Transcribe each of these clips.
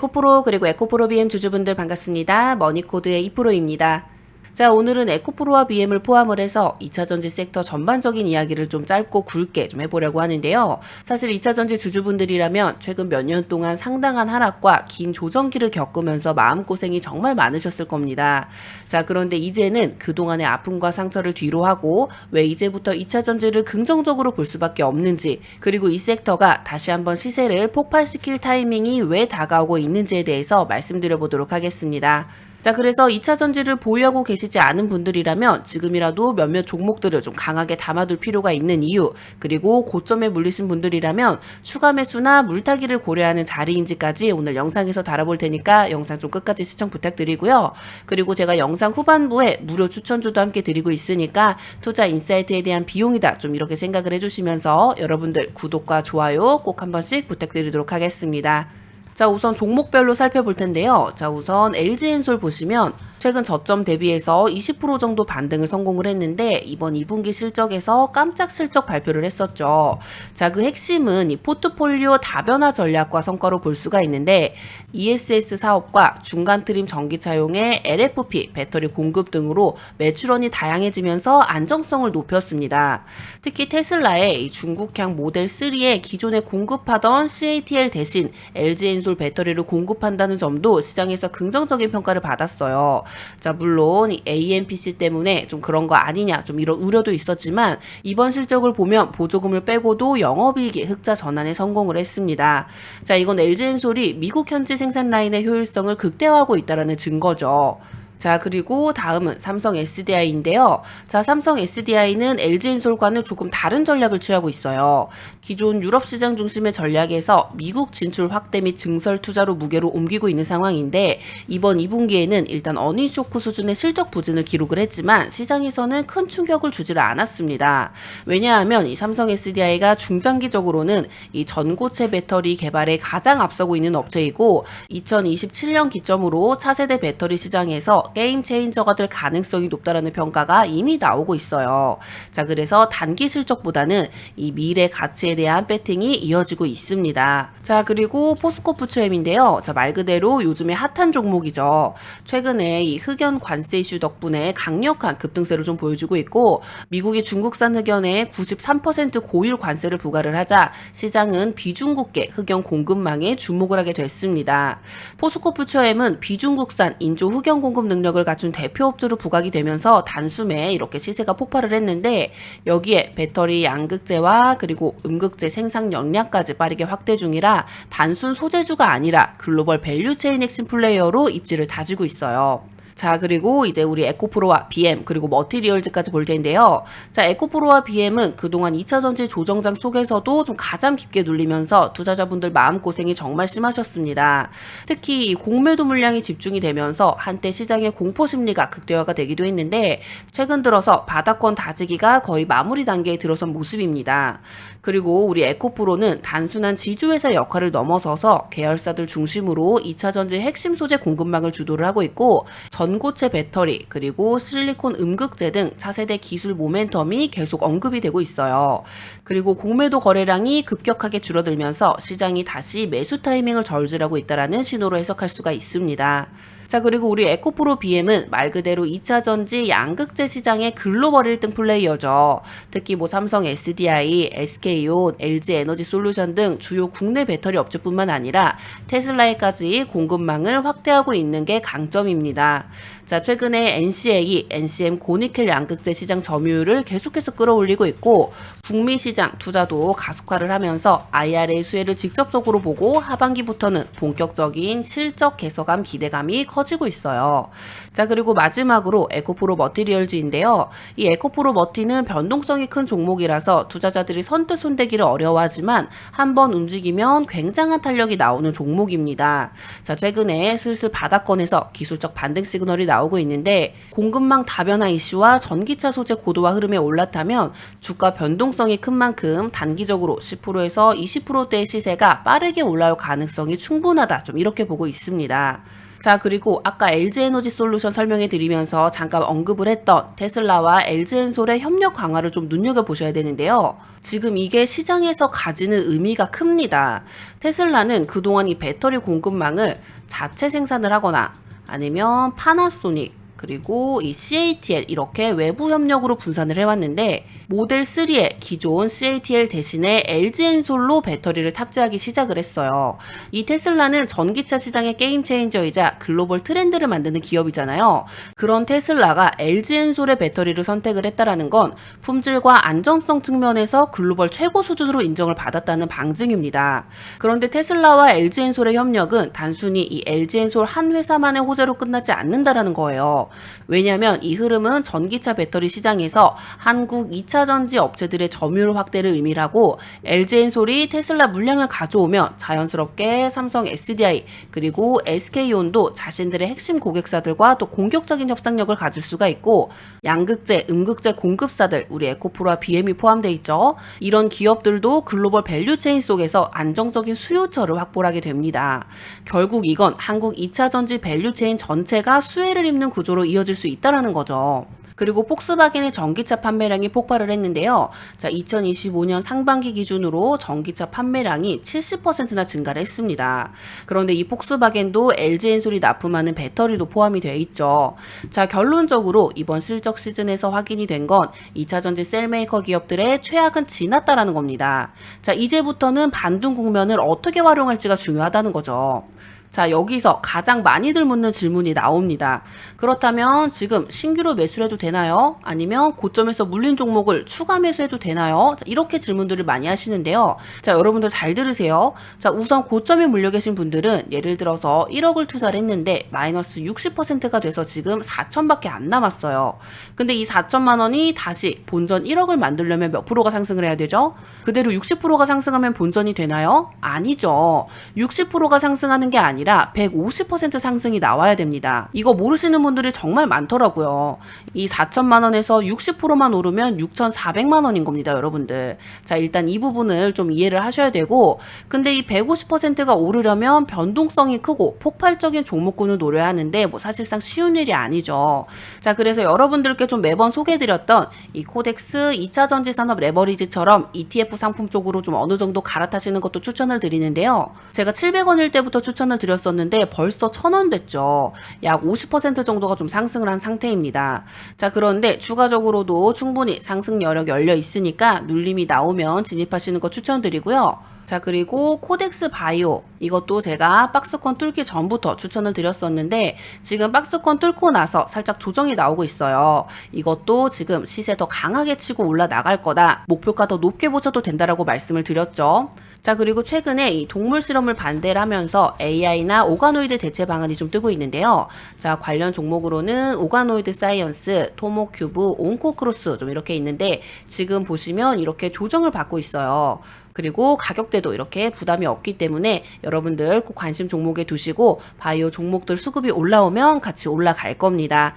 에코프로 그리고 에코프로 BM 주주분들 반갑습니다. 머니코드의 이프로입니다. 자, 오늘은 에코프로와 BM을 포함을 해서 2차 전지 섹터 전반적인 이야기를 좀 짧고 굵게 좀 해보려고 하는데요. 사실 2차 전지 주주분들이라면 최근 몇 년 동안 상당한 하락과 긴 조정기를 겪으면서 마음고생이 정말 많으셨을 겁니다. 자, 그런데 이제는 그동안의 아픔과 상처를 뒤로 하고 왜 이제부터 2차 전지를 긍정적으로 볼 수밖에 없는지 그리고 이 섹터가 다시 한번 시세를 폭발시킬 타이밍이 왜 다가오고 있는지에 대해서 말씀드려 보도록 하겠습니다. 자, 그래서 2차 전지를 보유하고 계시지 않은 분들이라면 지금이라도 몇몇 종목들을 좀 강하게 담아둘 필요가 있는 이유, 그리고 고점에 물리신 분들이라면 추가 매수나 물타기를 고려하는 자리인지까지 오늘 영상에서 다뤄볼 테니까 영상 좀 끝까지 시청 부탁드리고요. 그리고 제가 영상 후반부에 무료 추천주도 함께 드리고 있으니까 투자 인사이트에 대한 비용이다. 좀 이렇게 생각을 해주시면서 여러분들 구독과 좋아요 꼭 한 번씩 부탁드리도록 하겠습니다. 자, 우선 종목별로 살펴볼 텐데요. 자, 우선 LG엔솔 보시면 최근 저점 대비해서 20% 정도 반등을 성공을 했는데 이번 2분기 실적에서 깜짝 실적 발표를 했었죠. 자, 그 핵심은 이 포트폴리오 다변화 전략과 성과로 볼 수가 있는데 ESS 사업과 중간 트림 전기차용의 LFP 배터리 공급 등으로 매출원이 다양해지면서 안정성을 높였습니다. 특히 테슬라의 이 중국향 모델 3에 기존에 공급하던 CATL 대신 LG엔솔 배터리를 공급한다는 점도 시장에서 긍정적인 평가를 받았어요. 자, 물론 이 AMPC 때문에 좀 그런 거 아니냐, 좀 이런 우려도 있었지만 이번 실적을 보면 보조금을 빼고도 영업이익이 흑자 전환에 성공을 했습니다. 자, 이건 LG엔솔이 미국 현지 생산 라인의 효율성을 극대화하고 있다라는 증거죠. 자, 그리고 다음은 삼성 SDI인데요. 자, 삼성 SDI는 LG엔솔과는 조금 다른 전략을 취하고 있어요. 기존 유럽 시장 중심의 전략에서 미국 진출 확대 및 증설 투자로 무게로 옮기고 있는 상황인데 이번 2분기에는 일단 어닝 쇼크 수준의 실적 부진을 기록을 했지만 시장에서는 큰 충격을 주지를 않았습니다. 왜냐하면 이 삼성 SDI가 중장기적으로는 이 전고체 배터리 개발에 가장 앞서고 있는 업체이고 2027년 기점으로 차세대 배터리 시장에서 게임 체인저가 될 가능성이 높다라는 평가가 이미 나오고 있어요. 자, 그래서 단기 실적보다는 이 미래 가치에 대한 배팅이 이어지고 있습니다. 자, 그리고 포스코 푸츠엠인데요. 자, 말 그대로 요즘에 핫한 종목이죠. 최근에 이 흑연 관세 이슈 덕분에 강력한 급등세를 좀 보여주고 있고 미국이 중국산 흑연에 93% 고율 관세를 부과를 하자 시장은 비중국계 흑연 공급망에 주목을 하게 됐습니다. 포스코 푸츠엠은 비중국산 인조 흑연 공급 능 력을 갖춘 대표 업주로 부각이 되면서 단숨에 이렇게 시세가 폭발을 했는데 여기에 배터리 양극재와 그리고 음극재 생산 역량까지 빠르게 확대 중이라 단순 소재주가 아니라 글로벌 밸류체인 핵심 플레이어로 입지를 다지고 있어요. 자, 그리고 이제 우리 에코프로와 BM 그리고 머티리얼즈까지 볼 텐데요. 자, 에코프로와 BM은 그동안 2차 전지 조정장 속에서도 좀 가장 깊게 눌리면서 투자자분들 마음고생이 정말 심하셨습니다. 특히 이 공매도 물량이 집중이 되면서 한때 시장의 공포 심리가 극대화가 되기도 했는데 최근 들어서 바닥권 다지기가 거의 마무리 단계에 들어선 모습입니다. 그리고 우리 에코프로는 단순한 지주회사 역할을 넘어서서 계열사들 중심으로 2차 전지 핵심 소재 공급망을 주도를 하고 있고 전 고체 배터리 그리고 실리콘 음극재 등 차세대 기술 모멘텀이 계속 언급이 되고 있어요. 그리고 공매도 거래량이 급격하게 줄어들면서 시장이 다시 매수 타이밍을 저울질하고 있다라는 신호로 해석할 수가 있습니다. 자, 그리고 우리 에코프로 BM은 말 그대로 2차 전지 양극재 시장의 글로벌 1등 플레이어죠. 특히 뭐 삼성 SDI, SK온, LG 에너지 솔루션 등 주요 국내 배터리 업체뿐만 아니라 테슬라에까지 공급망을 확대하고 있는 게 강점입니다. 자, 최근에 NCA, NCM 고니켈 양극재 시장 점유율을 계속해서 끌어올리고 있고 북미 시장 투자도 가속화를 하면서 IRA 수혜를 직접적으로 보고 하반기부터는 본격적인 실적 개선감 기대감이 커지고 있어요. 자, 그리고 마지막으로 에코프로 머티리얼즈인데요. 이 에코프로 머티는 변동성이 큰 종목이라서 투자자들이 선뜻 손대기를 어려워하지만 한번 움직이면 굉장한 탄력이 나오는 종목입니다. 자, 최근에 슬슬 바닥권에서 기술적 반등 시그널이 나오고 있는데 공급망 다변화 이슈와 전기차 소재 고도화 흐름에 올라타면 주가 변동성이 큰 만큼 단기적으로 10%에서 20%대의 시세가 빠르게 올라올 가능성이 충분하다. 좀 이렇게 보고 있습니다. 자, 그리고 아까 LG 에너지 솔루션 설명해 드리면서 잠깐 언급을 했던 테슬라와 LG 엔솔의 협력 강화를 좀 눈여겨보셔야 되는데요. 지금 이게 시장에서 가지는 의미가 큽니다. 테슬라는 그동안 이 배터리 공급망을 자체 생산을 하거나 아니면 파나소닉, 그리고 이 CATL 이렇게 외부 협력으로 분산을 해왔는데 모델 3에 기존 CATL 대신에 LG 엔솔로 배터리를 탑재하기 시작을 했어요. 이 테슬라는 전기차 시장의 게임 체인저이자 글로벌 트렌드를 만드는 기업이잖아요. 그런 테슬라가 LG 엔솔의 배터리를 선택을 했다라는 건 품질과 안정성 측면에서 글로벌 최고 수준으로 인정을 받았다는 방증입니다. 그런데 테슬라와 LG 엔솔의 협력은 단순히 이 LG 엔솔 한 회사만의 호재로 끝나지 않는다라는 거예요. 왜냐하면 이 흐름은 전기차 배터리 시장에서 한국 2차 전지 업체들의 점유율 확대를 의미하고 LG 엔솔이 테슬라 물량을 가져오면 자연스럽게 삼성 SDI 그리고 SK온도 자신들의 핵심 고객사들과 또 공격적인 협상력을 가질 수가 있고 양극재, 음극재 공급사들 우리 에코프로와 BM이 포함되어 있죠. 이런 기업들도 글로벌 밸류체인 속에서 안정적인 수요처를 확보하게 됩니다. 결국 이건 한국 2차 전지 밸류체인 전체가 수혜를 입는 구조로 이어질 수 있다라는 거죠. 그리고 폭스바겐의 전기차 판매량이 폭발을 했는데요. 자, 2025년 상반기 기준으로 전기차 판매량이 70%나 증가를 했습니다. 그런데 이 폭스바겐도 LG 엔솔이 납품하는 배터리도 포함이 되어 있죠. 자, 결론적으로 이번 실적 시즌에서 확인이 된 건 2차 전지 셀메이커 기업들의 최악은 지났다라는 겁니다. 자, 이제부터는 반등 국면을 어떻게 활용할지가 중요하다는 거죠. 자, 여기서 가장 많이들 묻는 질문이 나옵니다. 그렇다면 지금 신규로 매수를 해도 되나요? 아니면 고점에서 물린 종목을 추가 매수해도 되나요? 자, 이렇게 질문들을 많이 하시는데요. 자, 여러분들 잘 들으세요. 자, 우선 고점에 물려 계신 분들은 예를 들어서 1억을 투자를 했는데 마이너스 60%가 돼서 지금 4천밖에 안 남았어요. 근데 이 4천만 원이 다시 본전 1억을 만들려면 몇 프로가 상승을 해야 되죠? 그대로 60%가 상승하면 본전이 되나요? 아니죠. 60%가 상승하는 게 아니라 아니라 150% 상승이 나와야 됩니다. 이거 모르시는 분들이 정말 많더라고요. 이 4천만 원에서 60%만 오르면 6,400만 원인 겁니다, 여러분들. 자, 일단 이 부분을 좀 이해를 하셔야 되고, 근데 이 150%가 오르려면 변동성이 크고 폭발적인 종목군을 노려야 하는데 뭐 사실상 쉬운 일이 아니죠. 자, 그래서 여러분들께 좀 매번 소개해 드렸던 이 코덱스 2차 전지 산업 레버리지처럼 ETF 상품 쪽으로 좀 어느 정도 갈아타시는 것도 추천을 드리는데요. 제가 700원일 때부터 추천을 드렸 드렸었는데 벌써 천 원 됐죠. 약 50% 정도가 좀 상승을 한 상태입니다. 자, 그런데 추가적으로도 충분히 상승 여력 열려 있으니까 눌림이 나오면 진입하시는 거 추천드리고요. 자, 그리고 코덱스 바이오. 이것도 제가 박스권 뚫기 전부터 추천을 드렸었는데, 지금 박스권 뚫고 나서 살짝 조정이 나오고 있어요. 이것도 지금 시세 더 강하게 치고 올라나갈 거다. 목표가 더 높게 보셔도 된다라고 말씀을 드렸죠. 자, 그리고 최근에 이 동물 실험을 반대를 하면서 AI나 오가노이드 대체 방안이 좀 뜨고 있는데요. 자, 관련 종목으로는 오가노이드 사이언스, 토모큐브, 온코크로스 좀 이렇게 있는데 지금 보시면 이렇게 조정을 받고 있어요. 그리고 가격대도 이렇게 부담이 없기 때문에 여러분들 꼭 관심 종목에 두시고 바이오 종목들 수급이 올라오면 같이 올라갈 겁니다.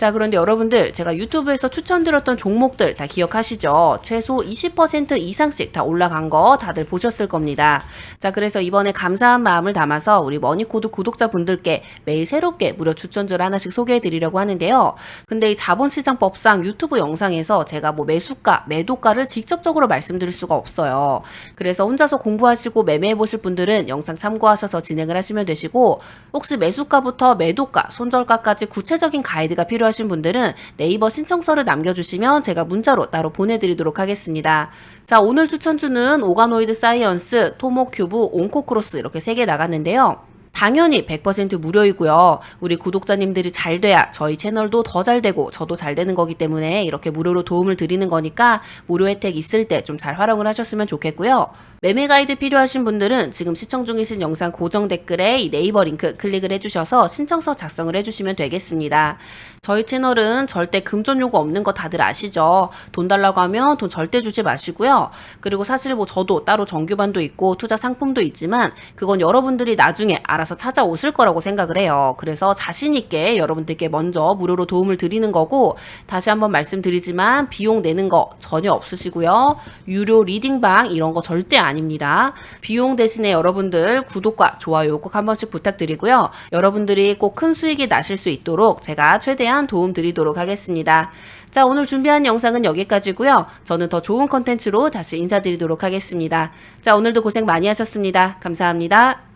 자, 그런데 여러분들 제가 유튜브에서 추천드렸던 종목들 다 기억하시죠? 최소 20% 이상씩 다 올라간 거 다들 보셨을 겁니다. 자, 그래서 이번에 감사한 마음을 담아서 우리 머니코드 구독자분들께 매일 새롭게 무료 추천주를 하나씩 소개해 드리려고 하는데요. 근데 이 자본시장법상 유튜브 영상에서 제가 뭐 매수가, 매도가를 직접적으로 말씀드릴 수가 없어요. 그래서 혼자서 공부하시고 매매해 보실 분들은 영상 참고하셔서 진행을 하시면 되시고 혹시 매수가부터 매도가, 손절가까지 구체적인 가이드가 필요하 필요하신 분들은 네이버 신청서를 남겨주시면 제가 문자로 따로 보내드리도록 하겠습니다. 자, 오늘 추천주는 오가노이드 사이언스, 토모큐브, 온코크로스 이렇게 세 개 나갔는데요. 당연히 100% 무료이고요. 우리 구독자님들이 잘 돼야 저희 채널도 더 잘 되고 저도 잘 되는 거기 때문에 이렇게 무료로 도움을 드리는 거니까 무료 혜택 있을 때 좀 잘 활용을 하셨으면 좋겠고요. 매매 가이드 필요하신 분들은 지금 시청 중이신 영상 고정 댓글에 이 네이버 링크 클릭을 해주셔서 신청서 작성을 해주시면 되겠습니다. 저희 채널은 절대 금전 요구 없는 거 다들 아시죠? 돈 달라고 하면 돈 절대 주지 마시고요. 그리고 사실 뭐 저도 따로 정규반도 있고 투자 상품도 있지만 그건 여러분들이 나중에 알아 알아서 찾아오실 거라고 생각을 해요. 그래서 자신 있게 여러분들께 먼저 무료로 도움을 드리는 거고, 다시 한번 말씀드리지만, 비용 내는 거 전혀 없으시고요. 유료 리딩방 이런 거 절대 아닙니다. 비용 대신에 여러분들 구독과 좋아요 꼭 한 번씩 부탁드리고요. 여러분들이 꼭 큰 수익이 나실 수 있도록 제가 최대한 도움 드리도록 하겠습니다. 자, 오늘 준비한 영상은 여기까지고요. 저는 더 좋은 컨텐츠로 다시 인사드리도록 하겠습니다. 자, 오늘도 고생 많이 하셨습니다. 감사합니다.